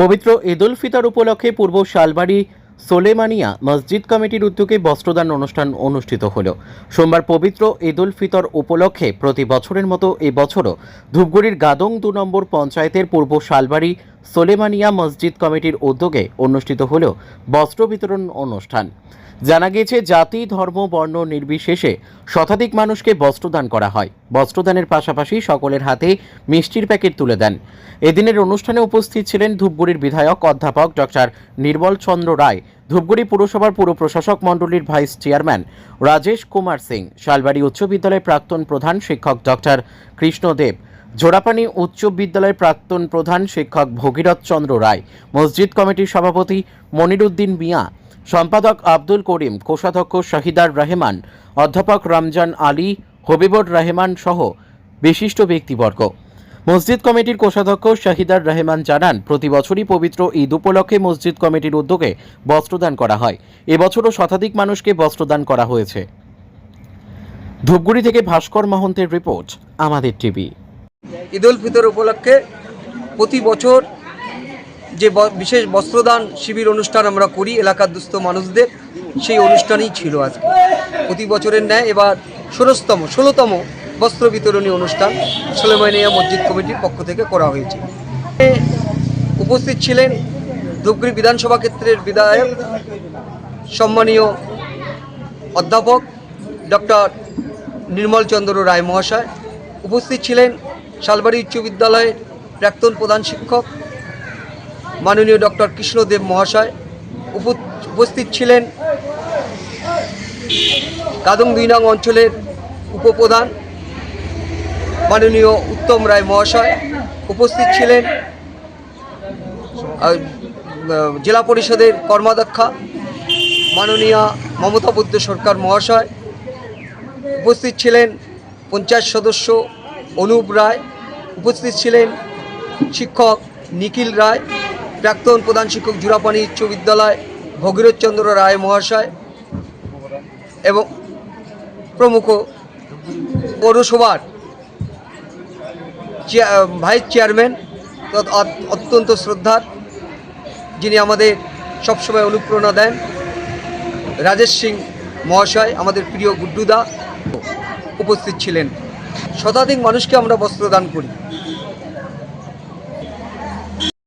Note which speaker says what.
Speaker 1: পবিত্র ঈদুল ফিতর উপলক্ষে পূর্ব শালবাড়ি সোলেমানিয়া মসজিদ কমিটির উদ্যোগে বস্ত্রদান অনুষ্ঠান অনুষ্ঠিত হল। সোমবার পবিত্র ঈদুল ফিতর উপলক্ষে প্রতি বছরের মতো এবছরও ধূপগুড়ির গাদং দু নম্বর পঞ্চায়েতের পূর্ব শালবাড়ি সোলেমানিয়া মসজিদ কমিটির উদ্যোগে অনুষ্ঠিত হলো বস্ত্র বিতরণ অনুষ্ঠান। জানা গিয়েছে, জাতি, ধর্ম, বর্ণ নির্বিশেষে শতাধিক মানুষকে বস্ত্রদান করা হয়। বস্ত্রদানের পাশাপাশি সকলের হাতে মিষ্টির প্যাকেট তুলে দেন। এদিনের অনুষ্ঠানে উপস্থিত ছিলেন ধূপগুড়ির বিধায়ক অধ্যাপক ডক্টর নির্মল চন্দ্র রায়, ধূপগুড়ি পুরসভার পুর প্রশাসক মণ্ডলীর ভাইস চেয়ারম্যান রাজেশ কুমার সিং, শালবাড়ি উচ্চ বিদ্যালয়ের প্রাক্তন প্রধান শিক্ষক ডক্টর কৃষ্ণদেব জোড়াপানি উচ্চ বিদ্যালয়ের প্রাক্তন প্রধান শিক্ষক ভগীরথ চন্দ্র রায়, মসজিদ কমিটির সভাপতি মনিরুদ্দিন মিয়া, সম্পাদক আব্দুল করিম, কোষাধ্যক্ষ শাহিদার রহমান, অধ্যাপক রমজান আলী, হবিবুর রহমান সহ বিশিষ্ট ব্যক্তিবর্গ। মসজিদ কমিটির কোষাধ্যক্ষ শাহিদার রহমান জানান, প্রতি বছরই পবিত্র ঈদ উপলক্ষে মসজিদ কমিটির উদ্যোগে বস্ত্রদান করা হয়। এবছরও শতাধিক মানুষকে বস্ত্রদান করা হয়েছে। ধূপগুড়ি থেকে ভাস্কর মহন্তের রিপোর্ট, আমাদের টিভি।
Speaker 2: ঈদ উল ফিতর উপলক্ষে প্রতি বছর যে বিশেষ বস্ত্রদান শিবির অনুষ্ঠান আমরা করি এলাকার দুস্থ মানুষদের, সেই অনুষ্ঠানই ছিল আজকে। প্রতি বছরের ন্যায় এবার ষোড়শতম, ষোলোতম বস্ত্র বিতরণী অনুষ্ঠান সোলেমানিয়া মসজিদ কমিটির পক্ষ থেকে করা হয়েছে। উপস্থিত ছিলেন ধূপগুড়ি বিধানসভা ক্ষেত্রের বিধায়ক, সম্মানীয় অধ্যাপক ডক্টর নির্মল চন্দ্র রায় মহাশয়। উপস্থিত ছিলেন শালবাড়ি উচ্চ বিদ্যালয়ের প্রাক্তন প্রধান শিক্ষক মাননীয় ডক্টর কৃষ্ণদেব মহাশয় উপ- উপস্থিত ছিলেন কাদং দুই নং অঞ্চলের উপপ্রধান মাননীয় উত্তম রায় মহাশয় উপস্থিত ছিলেন জেলা পরিষদের কর্মাধ্যক্ষা মাননীয়া মমতা বুদ্ধ সরকার মহাশয় উপস্থিত ছিলেন, পঞ্চায়েত সদস্য অনুপ রায় উপস্থিত ছিলেন, শিক্ষক নিখিল রায়, প্রাক্তন প্রধান শিক্ষক জুরাপানি উচ্চ বিদ্যালয় ভগীরথচন্দ্র রায় মহাশয় এবং প্রমুখ পৌরসভার ভাইস চেয়ারম্যান অত্যন্ত শ্রদ্ধার, যিনি আমাদের সবসময় অনুপ্রেরণা দেন, রাজেশ সিং মহাশয়, আমাদের প্রিয় গুড্ডুদা উপস্থিত ছিলেন। শতাধিক মানুষকে আমরা বস্ত্র দান করি।